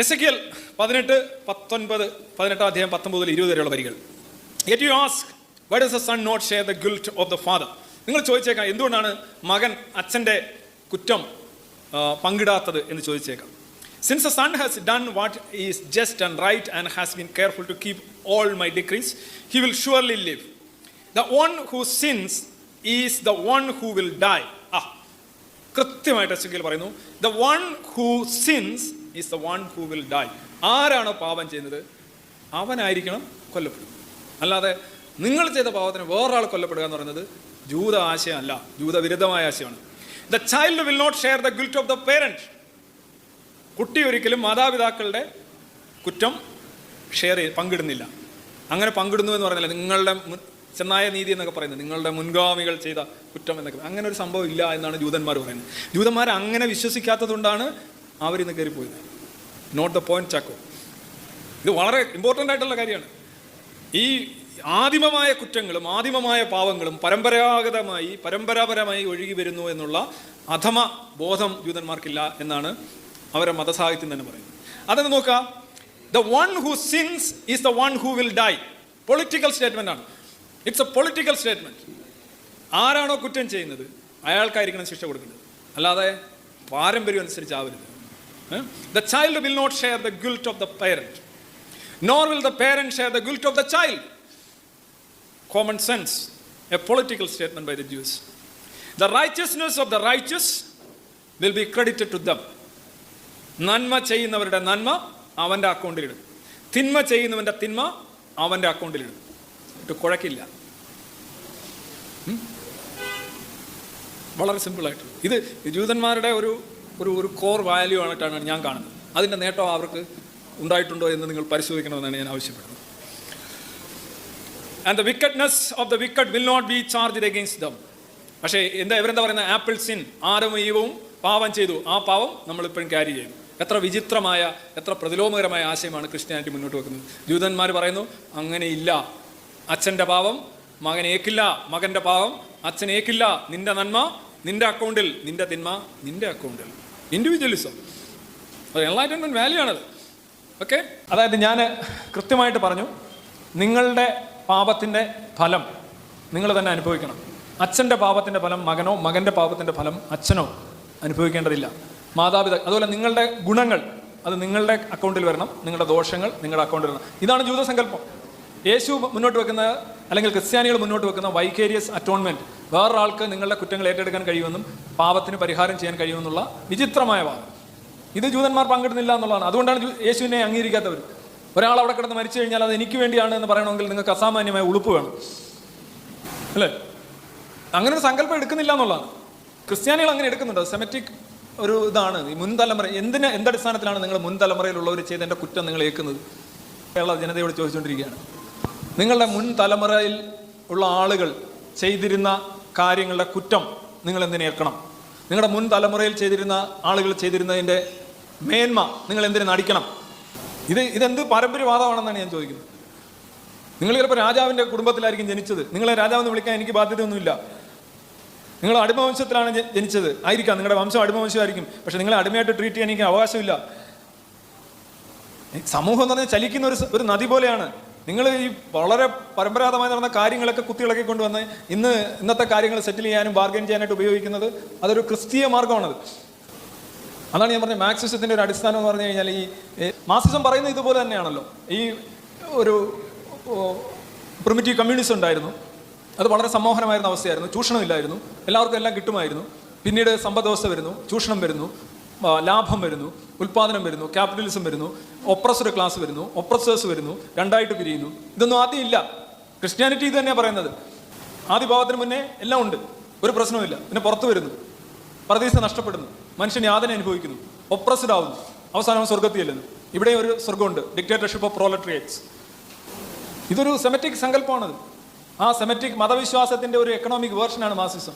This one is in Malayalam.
എസ് എ പതിനെട്ട് പത്തൊൻപത് പതിനെട്ടാം അധ്യായം പത്തൊമ്പതിൽ ഇരുപത് വരെയുള്ള വരികൾ. Yet you ask why does a son not share the guilt of the father നിങ്ങൾ ചോദിച്ചേക്കാം എന്തുകൊണ്ടാണ് മകൻ അച്ഛന്റെ കുറ്റം പങ്കിടാത്തത് എന്ന് ചോദിച്ചേക്കാം. Since a son has done what is just and right and has been careful to keep all my decrees he will surely live the one who sins is the one who will die ആ കൃത്യമായിട്ട് എസ് പറയുന്നു. The one who sins is the one who will die ആരാണോ പാപം ചെയ്യുന്നത്? അവനായിരിക്കണം കൊല്ലപ്പെടുന്നത് അല്ലാതെ നിങ്ങൾ ചെയ്ത പാപത്തിന് വേറൊരാൾ കൊല്ലപ്പെടുക എന്ന് പറയുന്നത് ജൂത ആശയമല്ല ജൂതവിരുദ്ധമായ ആശയമാണ്. The child will not share the guilt of the parent കുട്ടി ഒരിക്കലും മാതാപിതാക്കളുടെ കുറ്റം ഷെയർ പങ്കിടുന്നില്ല. അങ്ങനെ പങ്കിടുന്നു എന്ന് പറഞ്ഞില്ല നിങ്ങളുടെ ചെന്നായ നീതി എന്നൊക്കെ പറയുന്നത് നിങ്ങളുടെ മുൻഗാമികൾ ചെയ്ത കുറ്റം എന്നൊക്കെ. അങ്ങനെ ഒരു സംഭവം ഇല്ല എന്നാണ് ജൂതന്മാർ പറയുന്നത്. ജൂതന്മാർ അങ്ങനെ വിശ്വസിക്കാത്തതുകൊണ്ടാണ് അവരിന്ന് കയറിപ്പോയത് നോട്ട് ദ പോയിന്റ് ചാക്കോ. ഇത് വളരെ ഇമ്പോർട്ടന്റ് ആയിട്ടുള്ള കാര്യമാണ്. ഈ ആദിമമായ കുറ്റങ്ങളും ആദിമമായ പാവങ്ങളും പരമ്പരാഗതമായി പരമ്പരാപരമായി ഒഴുകി വരുന്നു എന്നുള്ള അധമ ബോധം ജൂതന്മാർക്കില്ല എന്നാണ് അവരെ മതസാഹിത്യം തന്നെ പറയുന്നത്. അതെന്ന് നോക്കാം the one who sins is the one who will die political statement ആണ്. ഇറ്റ്സ് എ പൊളിറ്റിക്കൽ സ്റ്റേറ്റ്മെന്റ് ആരാണോ കുറ്റം ചെയ്യുന്നത് അയാൾക്കായിരിക്കണം ശിക്ഷ കൊടുക്കുന്നത് അല്ലാതെ പാരമ്പര്യം അനുസരിച്ച് ആവരുത്. The child will not share the guilt of the parent, nor will the parent share the guilt of the child. Common sense, a political statement by the Jews. The righteousness of the righteous will be credited to them. നന്മ ചെയ്യുന്നവരുടെ നന്മ അവന്റെ അക്കൗണ്ടിലിടും തിന്മ ചെയ്യുന്നവന്റെ തിന്മ അവന്റെ അക്കൗണ്ടിലിടും ഇട്ട് valare വളരെ സിമ്പിളായിട്ട് ഇത് ജൂതന്മാരുടെ ഒരു ഒരു ഒരു കോർ വാല്യൂ ആയിട്ടാണ് ഞാൻ കാണുന്നത്. അതിന്റെ നേട്ടം അവർക്ക് ഉണ്ടായിട്ടുണ്ടോ എന്ന് നിങ്ങൾ പരിശോധിക്കണമെന്നാണ് ഞാൻ ആവശ്യപ്പെടുന്നത്. And the wickedness of the wicked will not be charged against them പക്ഷേ എന്താ ഇവരെന്താ പറയുന്നത്? ആപ്പിൾ സിൻ ആരും ഈവവും പാവം ചെയ്തു. ആ പാവം നമ്മളിപ്പോഴും ക്യാരി ചെയ്യും എത്ര വിചിത്രമായ എത്ര പ്രതിലോമകരമായ ആശയമാണ് ക്രിസ്ത്യാനിറ്റി മുന്നോട്ട് വെക്കുന്നത്. ജൂതന്മാർ പറയുന്നു അങ്ങനെ ഇല്ല. അച്ഛന്റെ പാവം മകൻ ഏക്കില്ല. മകന്റെ പാവം അച്ഛൻ ഏക്കില്ല. നിന്റെ നന്മ നിന്റെ അക്കൗണ്ടിൽ നിന്റെ തിന്മ നിന്റെ അക്കൗണ്ടിൽ ഇൻഡിവിജ്വലിസം അത് എൻലൈറ്റൻമെന്റ് വാല്യൂ ആണത്. ഓക്കെ അതായത് ഞാൻ കൃത്യമായിട്ട് പറഞ്ഞു നിങ്ങളുടെ പാപത്തിന്റെ ഫലം നിങ്ങൾ തന്നെ അനുഭവിക്കണം. അച്ഛന്റെ പാപത്തിന്റെ ഫലം മകനോ മകന്റെ പാപത്തിന്റെ ഫലം അച്ഛനോ അനുഭവിക്കേണ്ടതില്ല. മാതാപിതാ അതുപോലെ നിങ്ങളുടെ ഗുണങ്ങൾ അത് നിങ്ങളുടെ അക്കൗണ്ടിൽ വരണം നിങ്ങളുടെ ദോഷങ്ങൾ നിങ്ങളുടെ അക്കൗണ്ടിൽ വരണം. ഇതാണ് ജൂതസങ്കല്പം. യേശു മുന്നോട്ട് വെക്കുന്ന അല്ലെങ്കിൽ ക്രിസ്ത്യാനികൾ മുന്നോട്ട് വെക്കുന്ന വൈകേരിയസ് അറ്റോൺമെന്റ് വേറൊരാൾക്ക് നിങ്ങളുടെ കുറ്റങ്ങൾ ഏറ്റെടുക്കാൻ കഴിയുമെന്നും പാപത്തിന് പരിഹാരം ചെയ്യാൻ കഴിയുമെന്നുള്ള വിചിത്രമായ വാദം. ഇത് ജൂതന്മാർ പങ്കിടുന്നില്ല എന്നുള്ളതാണ്. അതുകൊണ്ടാണ് യേശുവിനെ അംഗീകരിക്കാത്തവർ ഒരാൾ അവിടെ കിടന്ന് മരിച്ചു കഴിഞ്ഞാൽ അത് എനിക്ക് വേണ്ടിയാണ് എന്ന് പറയണമെങ്കിൽ നിങ്ങൾക്ക് അസാമാന്യമായ ഉളുപ്പ് വേണം. അല്ലേ? അങ്ങനെ ഒരു സങ്കല്പം എടുക്കുന്നില്ല എന്നുള്ളതാണ്. ക്രിസ്ത്യാനികൾ അങ്ങനെ എടുക്കുന്നുണ്ട്. സെമറ്റിക് ഒരു ഇതാണ്. ഈ മുൻ തലമുറ എന്തിന് എന്തടിസ്ഥാനത്തിലാണ് നിങ്ങൾ മുൻ തലമുറയിലുള്ളവർ ചെയ്ത എന്റെ കുറ്റം നിങ്ങൾ ഏൽക്കുന്നത്? കേരള ജനതയോട് ചോദിച്ചുകൊണ്ടിരിക്കുകയാണ്. നിങ്ങളുടെ മുൻ തലമുറയിൽ ഉള്ള ആളുകൾ ചെയ്തിരുന്ന കാര്യങ്ങളുടെ കുറ്റം നിങ്ങൾ എന്തിനു ഏൽക്കണം? നിങ്ങളുടെ മുൻ തലമുറയിൽ ചെയ്തിരുന്ന ആളുകൾ ചെയ്തിരുന്നതിന്റെ മേന്മ നിങ്ങൾ എന്തിനു നടിക്കണം? ഇത് ഇതെന്ത് പാരമ്പര്യവാദമാണെന്നാണ് ഞാൻ ചോദിക്കുന്നത്. നിങ്ങൾ ചിലപ്പോൾ രാജാവിന്റെ കുടുംബത്തിലായിരിക്കും ജനിച്ചത്. നിങ്ങളെ രാജാവെന്ന് വിളിക്കാൻ എനിക്ക് ബാധ്യതയൊന്നുമില്ല. നിങ്ങൾ അടിമവംശത്തിലാണ് ജനിച്ചത്. ആയിരിക്കാം നിങ്ങളുടെ വംശം അടിമവംശമായിരിക്കും. പക്ഷെ നിങ്ങളെ അടിമയായിട്ട് ട്രീറ്റ് ചെയ്യാൻ എനിക്ക് അവകാശമില്ല. സമൂഹം എന്ന് പറഞ്ഞാൽ ചലിക്കുന്ന ഒരു ഒരു നദി പോലെയാണ്. നിങ്ങൾ ഈ വളരെ പരമ്പരാഗതമായി നടന്ന കാര്യങ്ങളൊക്കെ കുത്തിയിളക്കി കൊണ്ടുവന്ന് ഇന്ന് ഇന്നത്തെ കാര്യങ്ങൾ സെറ്റിൽ ചെയ്യാനും ബാർഗൈൻ ചെയ്യാനായിട്ട് ഉപയോഗിക്കുന്നത് അതൊരു ക്രിസ്തീയ മാർഗമാണത് അതാണ് ഞാൻ പറഞ്ഞത് മാക്സിസത്തിന്റെ ഒരു അടിസ്ഥാനം എന്ന് പറഞ്ഞു കഴിഞ്ഞാൽ ഈ മാസിസം പറയുന്നത് ഇതുപോലെ തന്നെയാണല്ലോ. ഈ ഒരു പ്രിമിറ്റീവ് കമ്മ്യൂണിസം ഉണ്ടായിരുന്നു. അത് വളരെ സമ്മോഹനമായിരുന്ന അവസ്ഥയായിരുന്നു. ചൂഷണമില്ലായിരുന്നു. എല്ലാവർക്കും എല്ലാം കിട്ടുമായിരുന്നു. പിന്നീട് സമ്പദ് വ്യവസ്ഥ വരുന്നു. ചൂഷണം വരുന്നു. ലാഭം വരുന്നു ഉൽപ്പാദനം വരുന്നു ക്യാപിറ്റലിസം വരുന്നു ഒപ്രസ്ഡ് ക്ലാസ് വരുന്നു ഒപ്രസേഴ്സ് വരുന്നു രണ്ടായിട്ട് പിരിയുന്നു. ഇതൊന്നും ആദ്യം ഇല്ല. ക്രിസ്ത്യാനിറ്റി ഇത് തന്നെയാണ് പറയുന്നത്. ആദ്യ ഭാവത്തിന് മുന്നേ എല്ലാം ഉണ്ട്. ഒരു പ്രശ്നവുമില്ല പിന്നെ പുറത്തു വരുന്നു. പ്രതീക്ഷ നഷ്ടപ്പെടുന്നു. മനുഷ്യൻ യാതന അനുഭവിക്കുന്നു. ഒപ്രസ്ഡ് ആവുന്നു. അവസാനം സ്വർഗത്തിൽ ചെല്ലുന്നു ഇവിടെ ഒരു സ്വർഗമുണ്ട് ഡിക്റ്റേറ്റർഷിപ്പ് ഓഫ് പ്രോലട്രിയേറ്റ്സ് ഇതൊരു സെമറ്റിക് സങ്കല്പമാണത്. ആ സെമറ്റിക് മതവിശ്വാസത്തിന്റെ ഒരു എക്കണോമിക് വേർഷനാണ് മാർസിസം